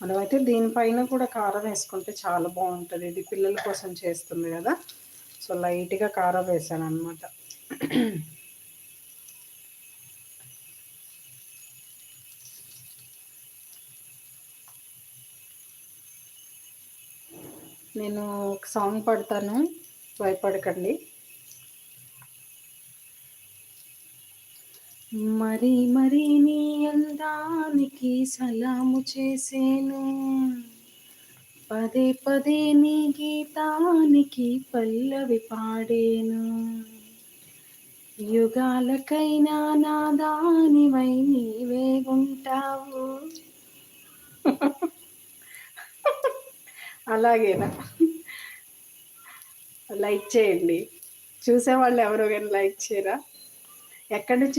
మనమైతే దీనిపైన కూడా కారం వేసుకుంటే చాలా బాగుంటుంది. ఇది పిల్లల కోసం చేస్తుంది కదా. సో లైట్గా కారం వేసాను అనమాట నేను ఒక సాంగ్ పడతాను. భయపడకండి. మరి మరి నీ నీకి సలాము చేసేను. పదే పదే నీ గీతానికి పల్లవి పాడేను. యుగాలకైనా నా దానివై నీవే ఉంటావు. అలాగేనా? లైక్ చేయండి. చూసేవాళ్ళు ఎవరు కానీ లైక్ చేయరా? ఎక్కడి నుంచి